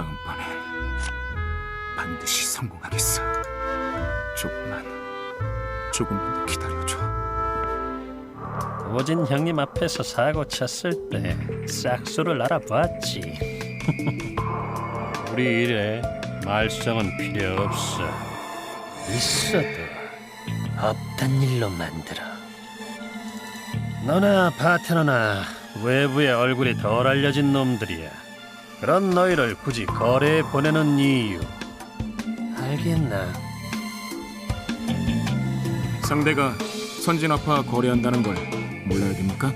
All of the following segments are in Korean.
다음번엔 반드시 성공하겠어. 조금만, 조금만 더 기다려줘. 오진 형님 앞에서 사고 쳤을 때 싹수를 알아봤지. 우리 일에 말썽은 필요 없어. 있어도 없단 일로 만들어. 너나 파트너나 외부의 얼굴이 덜 알려진 놈들이야. 그런 너희를 굳이 거래에 보내는 이유 알겠나? 상대가 선진아파 거래한다는 걸 몰라야 됩니까?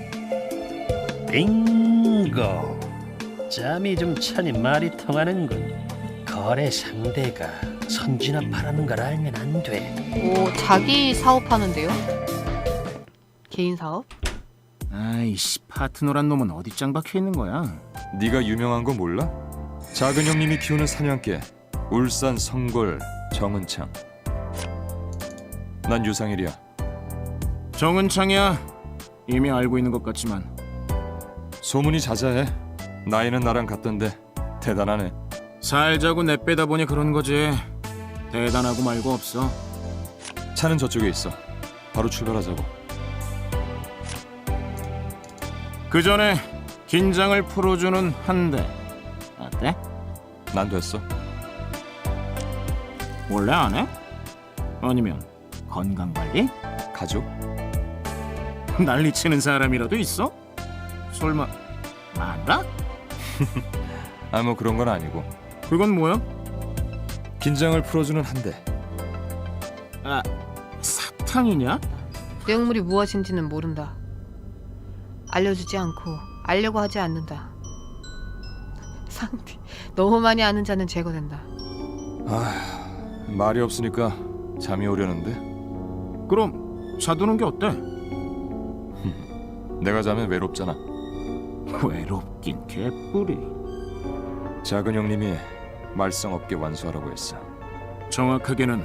빙고 짬이 좀 차니 말이 통하는군 거래 상대가 선진화파라는 걸 알면 안돼 오, 자기 사업하는데요? 개인 사업? 아이씨, 파트너란 놈은 어디 짱 박혀 있는 거야? 네가 유명한 거 몰라? 작은 형님이 키우는 사냥개 울산 성골 정은창 난 유상일이야 정은창이야. 이미 알고 있는 것 같지만 소문이 자자해 나이는 나랑 같던데 대단하네 살자고 내빼다 보니 그런 거지. 대단하고 말고 없어. 차는 저쪽에 있어 바로 출발하자고 그 전에 긴장을 풀어주는 한 대. 어때? 난 됐어 원래 안 해? 아니면 건강 관리? 가족? 난리치는 사람이라도 있어? 설마 많다? 아뭐 그런 건 아니고 그건 뭐야? 긴장을 풀어주는 한 대 아 사탕이냐? 내용물이 무엇인지는 모른다. 알려주지 않고 알려고 하지 않는다. 상디 너무 많이 아는 자는 제거된다. 아 말이 없으니까 잠이 오려는데 그럼 자두는 게 어때? 내가 자면 외롭잖아 외롭긴 개뿔이. 작은 형님이 말썽 없게 완수하라고 했어 정확하게는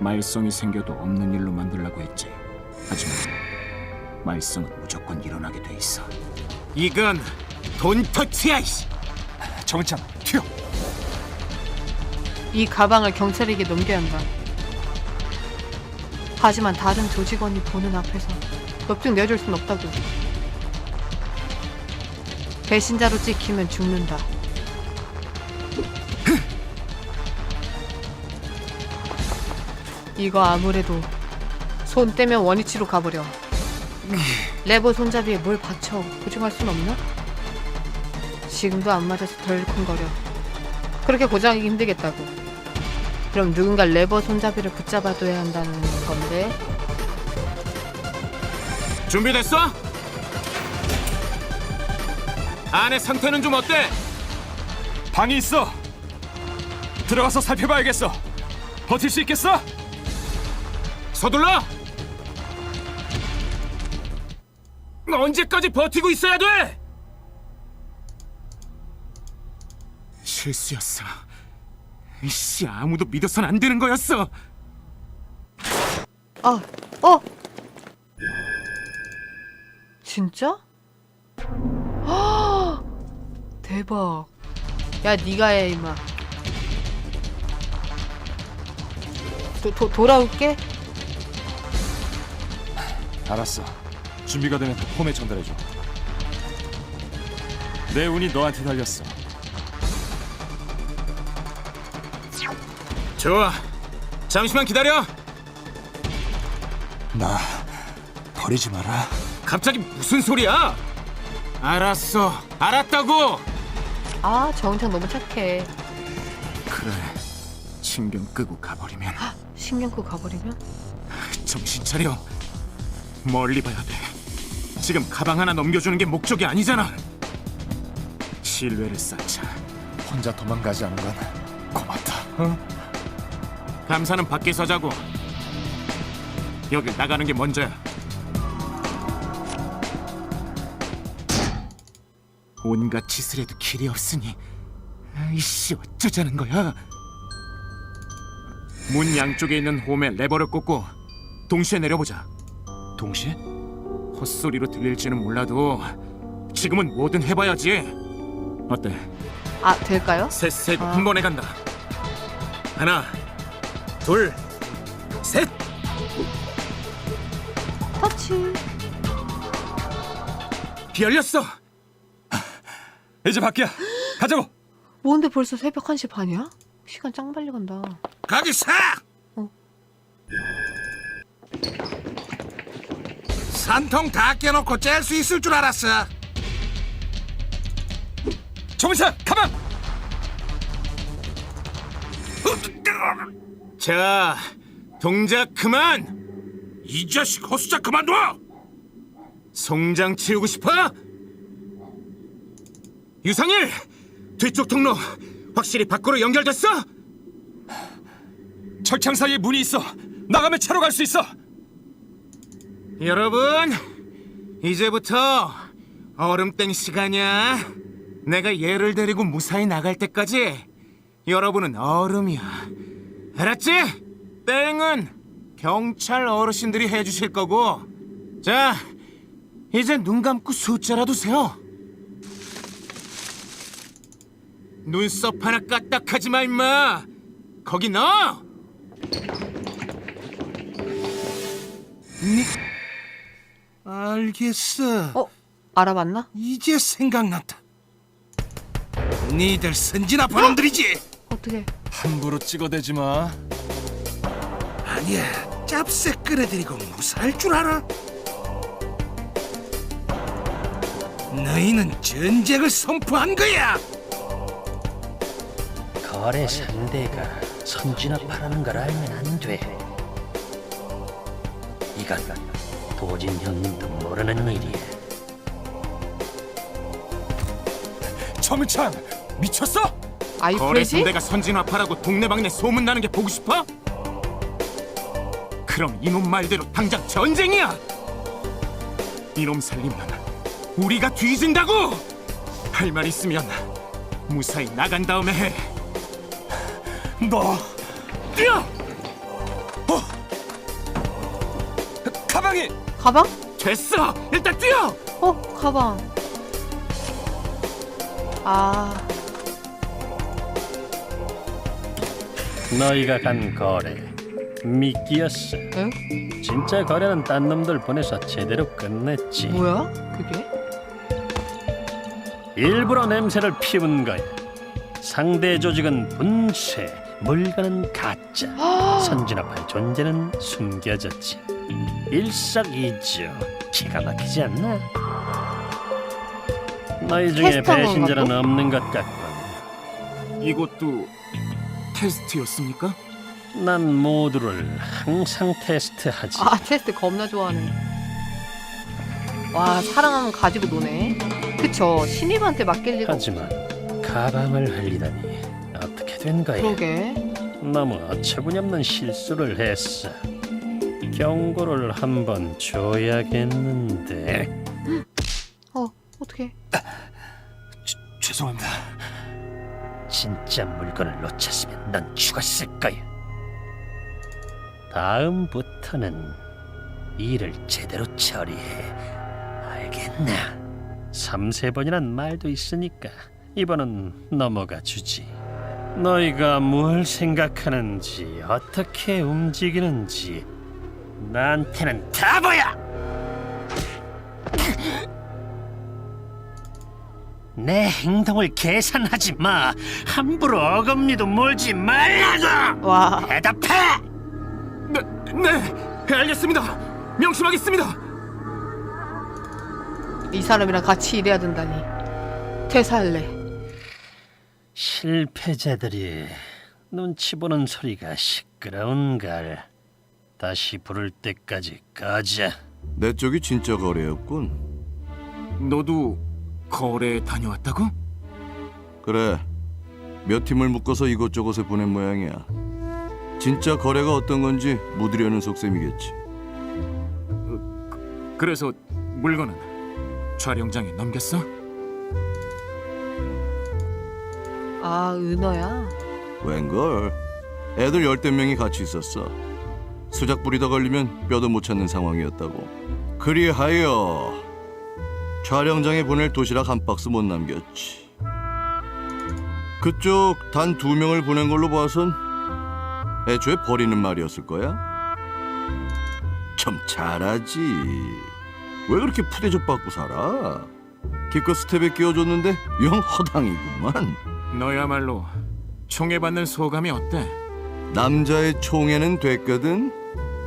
말썽이 생겨도 없는 일로 만들라고 했지. 하지만 말썽은 무조건 일어나게 돼 있어. 이건 돈 터치야. 이씨. 정은창 튀어 이 가방을 경찰에게 넘겨야 한다. 하지만 다른 조직원이 보는 앞에서 넙죽 내줄 순 없다고. 배신자로 찍히면 죽는다. 이거 아무래도 손 떼면 원위치로 가버려. 레버 손잡이에 뭘 받쳐 고정할 순 없나? 지금도 안 맞아서 덜컹거려. 그렇게 고정하기 힘들겠다고. 그럼 누군가 레버 손잡이를 붙잡아둬야 한다는 건데. 준비됐어? 안의 상태는 좀 어때? 방이 있어 들어가서 살펴봐야겠어 버틸 수 있겠어? 서둘러! 언제까지 버티고 있어야 돼? 실수였어. 이씨 아무도 믿어선 안 되는 거였어. 아, 어! 진짜? 아, 대박. 야, 네가 해, 임마. 도, 도, 돌아올게. 알았어 준비가 되면 홈에 전달해줘 내 운이 너한테 달렸어 좋아. 잠시만 기다려. 나 버리지 마라 갑자기 무슨 소리야? 알았어. 알았다고. 아, 정은창 너무 착해. 그래. 신경 끄고 가버리면 신경 끄고 가버리면? 정신 차려. 멀리 봐야 돼. 지금 가방 하나 넘겨주는 게 목적이 아니잖아. 신뢰를 쌓자. 혼자 도망가지 않은 건 고맙다 어? 감사는 밖에서 자고. 여길 나가는 게 먼저야. 온갖 짓을 해도 길이 없으니 아이씨 어쩌자는 거야? 문 양쪽에 있는 홈에 레버를 꽂고 동시에 내려보자. 동시에? 헛소리로 들릴지는 몰라도 지금은 뭐든 해봐야지. 어때? 아 될까요? 셋셋 아. 한 번에 간다. 하나, 둘, 셋. 터치. 비 열렸어. 이제 밖이야. 가자고. 뭔데 벌써 새벽 1시 반이야? 시간 짱 빨리 간다. 거기 서. 산통 다 깨놓고 짤 수 있을 줄 알았어. 정은찬 가만. 자, 동작 그만. 이 자식 헛수작 그만둬. 송장 치우고 싶어? 유상일, 뒤쪽 통로 확실히 밖으로 연결됐어? 철창 사이에 문이 있어. 나가면 차로 갈 수 있어. 여러분, 이제부터 얼음땡 시간이야. 내가 얘를 데리고 무사히 나갈 때까지 여러분은 얼음이야. 알았지? 땡은 경찰 어르신들이 해주실 거고. 자, 이제 눈 감고 숫자라도 세요. 눈썹 하나 까딱하지 마, 임마. 거기 넣어. 알겠어. 어 알아봤나? 이제 생각났다. 니들 선진 아파 놈들이지? 어떻게? 함부로 찍어대지 마. 아니야, 짭새 끌어들이고 무사할 줄 알아? 너희는 전쟁을 선포한 거야. 거래 상대가 선진화 파라는 걸 알면 안 돼. 이건 도진 형님도 모르는 일이야. 정은찬 미쳤어? 아이 거래 프레지? 상대가 선진화파라고 동네방네 소문 나는 게 보고 싶어? 그럼 이놈 말대로 당장 전쟁이야. 이놈 살리면 우리가 뒤진다고. 할 말 있으면 무사히 나간 다음에 해. 너 뛰어! 가방이 가방? 됐어. 일단 뛰어. 어 가방. 아 너희가 간 거래 미끼였어. 응? 진짜 거래는 딴 놈들 보내서 제대로 끝냈지. 뭐야? 그게? 일부러 냄새를 피운 거야. 상대 조직은 분쇄, 물건은 가짜. 선진화파의 존재는 숨겨졌지. 일석이조. 기가 막히지 않나? 너희 중에 테스트한 배신자는 또? 없는 것 같군. 이것도 테스트였습니까? 난 모두를 항상 테스트하지. 아 테스트 겁나 좋아하네. 와 사랑하면 가지고 노네. 그쵸 신입한테 맡길 리가 없. 하지만 가방을 흘리다니 어떻게 된 거야? 그러게. 너무 어처구니없는 실수를 했어. 경고를 한번 줘야겠는데. 어 어떻게? 죄송합니다. 진짜 물건을 놓쳤으면 넌 죽었을 거야. 다음부터는 일을 제대로 처리해. 알겠나? 삼세 번이란 말도 있으니까 이번은 넘어가 주지. 너희가 뭘 생각하는지 어떻게 움직이는지 나한테는 다 보여. 내 행동을 계산하지 마. 함부로 어금니도 몰지 말라고. 와 대답해. 네, 네, 알겠습니다. 명심하겠습니다. 이 사람이랑 같이 일해야 된다니. 퇴사할래. 실패자들이 눈치 보는 소리가 시끄러운걸. 다시 부를 때까지 가자. 내 쪽이 진짜 거래였군. 너도 거래 다녀왔다고? 그래. 몇 팀을 묶어서 이곳저곳에 보낸 모양이야. 진짜 거래가 어떤 건지 묻으려는 속셈이겠지. 그래서 물건은 촬영장에 넘겼어? 아 은어야. 웬걸? 애들 열댓 명이 같이 있었어. 수작 부리다 걸리면 뼈도 못 찾는 상황이었다고. 그리하여 촬영장에 보낼 도시락 한 박스 못 남겼지. 그쪽 단 두 명을 보낸 걸로 봐선 애초에 버리는 말이었을 거야. 참 잘하지. 왜 그렇게 푸대접 받고 살아? 기껏 스텝에 끼워줬는데 영 허당이구만. 너야말로 총애받는 소감이 어때? 남자의 총애는 됐거든.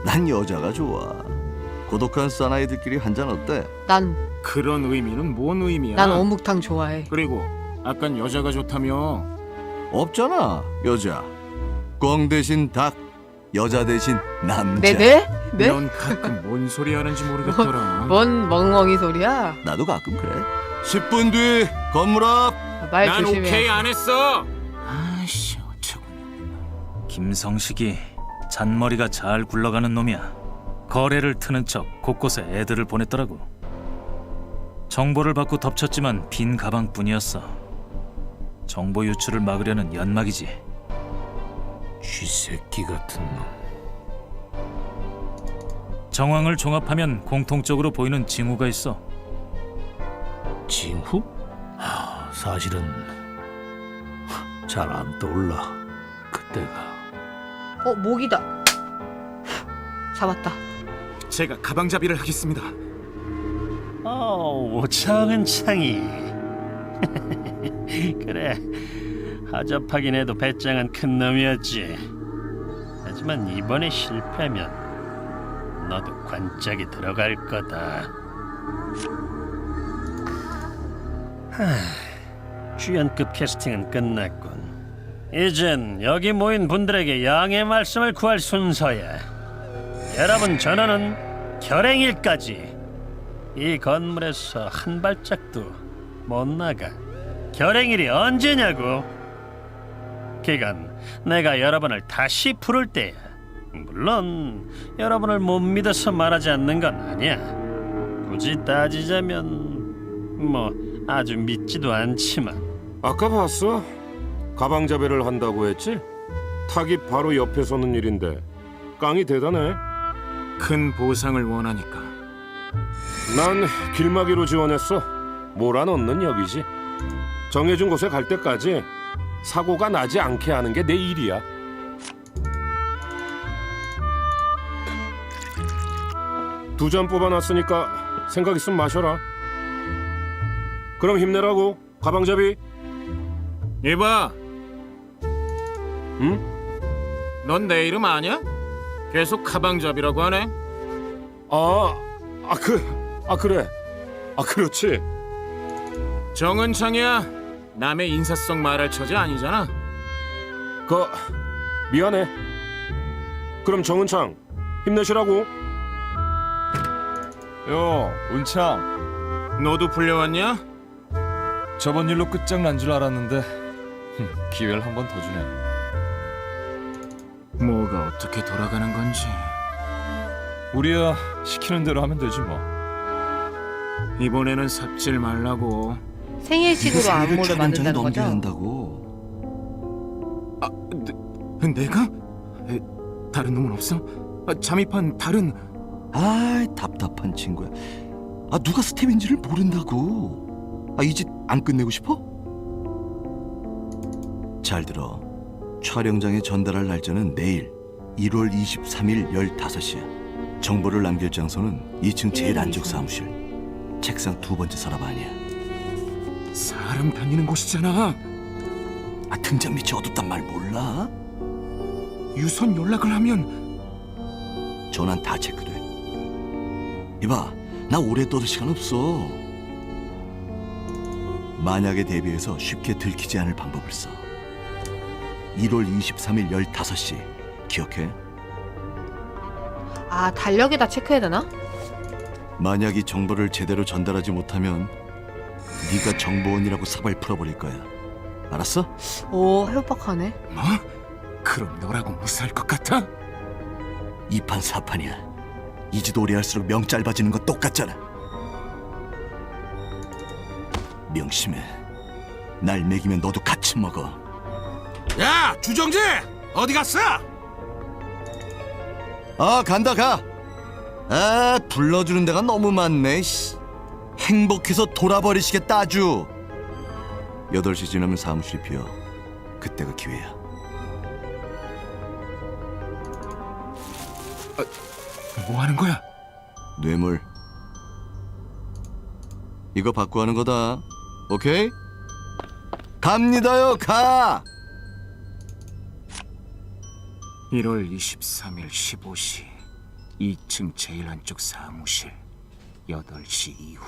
난 여자가 좋아. 고독한 사나이들끼리 한잔 어때? 난, 그런 의미는 뭔 의미야? 난 어묵탕 좋아해. 그리고 아깐 여자가 좋다며 없잖아 여자. 꽝 대신 닭, 여자 대신 남자. 네, 네? 네? 넌 가끔 뭔 소리 하는지 모르겠더라. 뭔 멍멍이 소리야? 나도 가끔 그래. 10분 뒤 건물 앞. 말난 조심해. 오케이 안 했어. 아이씨 어쩌고. 김성식이 잔머리가 잘 굴러가는 놈이야. 거래를 트는 척 곳곳에 애들을 보냈더라고. 정보를 받고 덮쳤지만 빈 가방뿐이었어. 정보 유출을 막으려는 연막이지. 쥐새끼 같은 놈. 정황을 종합하면 공통적으로 보이는 징후가 있어. 징후? 하, 사실은 잘 안 떠올라. 그때가 어, 모기다. 잡았다. 제가 가방잡이를 하겠습니다. 어, 오창은 창이. 그래, 하접하긴 해도 배짱은 큰 놈이었지. 하지만 이번에 실패하면 너도 관짝이 들어갈 거다. 하, 주연급 캐스팅은 끝났군. 이젠 여기 모인 분들에게 양해 말씀을 구할 순서야. 여러분 전원은 결행일까지 이 건물에서 한 발짝도 못 나가. 결행일이 언제냐고? 그건 내가 여러분을 다시 부를 때야. 물론 여러분을 못 믿어서 말하지 않는 건 아니야. 굳이 따지자면 뭐 아주 믿지도 않지만 아까 봤어? 가방 자배를 한다고 했지? 탁이 바로 옆에 서는 일인데 깡이 대단해. 큰 보상을 원하니까. 난 길막이로 지원했어. 몰아넣는 역이지. 정해준 곳에 갈 때까지 사고가 나지 않게 하는 게 내 일이야. 두 잔 뽑아놨으니까 생각 있으면 마셔라. 그럼 힘내라고 가방잡이. 이봐, 응? 넌 내 이름 아냐? 계속 가방잡이라고 하네. 아, 아 그, 아 그래. 아 그렇지. 정은창이야. 남의 인사성 말할 처지 아니잖아. 그 미안해. 그럼 정은창 힘내시라고. 요 은창 너도 불려왔냐? 저번 일로 끝장난 줄 알았는데 흠, 기회를 한 번 더 주네. 뭐가 어떻게 돌아가는 건지. 우리야 시키는 대로 하면 되지 뭐. 이번에는 삽질 말라고. 생일식으로 안무를 만든다는 거죠? 한다고. 아, 내, 내가? 에, 다른 놈은 없어? 아, 잠입한 다른 아, 답답한 친구야. 아, 누가 스텝인지를 모른다고. 아, 이 짓 안 끝내고 싶어? 잘 들어. 촬영장에 전달할 날짜는 내일 1월 23일 15시야. 정보를 남길 장소는 2층 제일 안쪽 사무실. 책상 두 번째 서랍 아니야. 사람 다니는 곳이잖아. 아, 등잔 밑이 어둡단 말 몰라? 유선 연락을 하면 전화는 다 체크돼. 이봐, 나 오래 떠들 시간 없어. 만약에 대비해서 쉽게 들키지 않을 방법을 써. 1월 23일 15시 기억해? 아, 달력에다 체크해야 되나? 만약 이 정보를 제대로 전달하지 못하면 네가 정보원이라고 사발 풀어버릴 거야. 알았어? 오, 해박하네. 뭐? 그럼 너라고 무사할 것 같아? 이판 사판이야. 이짓 오래 할수록 명 짧아지는 거 똑같잖아. 명심해. 날 먹이면 너도 같이 먹어. 야, 주정지 어디 갔어? 아 간다 가. 아 불러주는 데가 너무 많네. 씨. 행복해서 돌아버리시겠다 아주. 8시 지나면 사무실이 비어. 그때가 기회야. 뭐 하는 거야? 뇌물. 이거 받고 하는 거다. 오케이? 갑니다요, 가! 1월 23일 15시 2층 제일 안쪽 사무실 8시 이후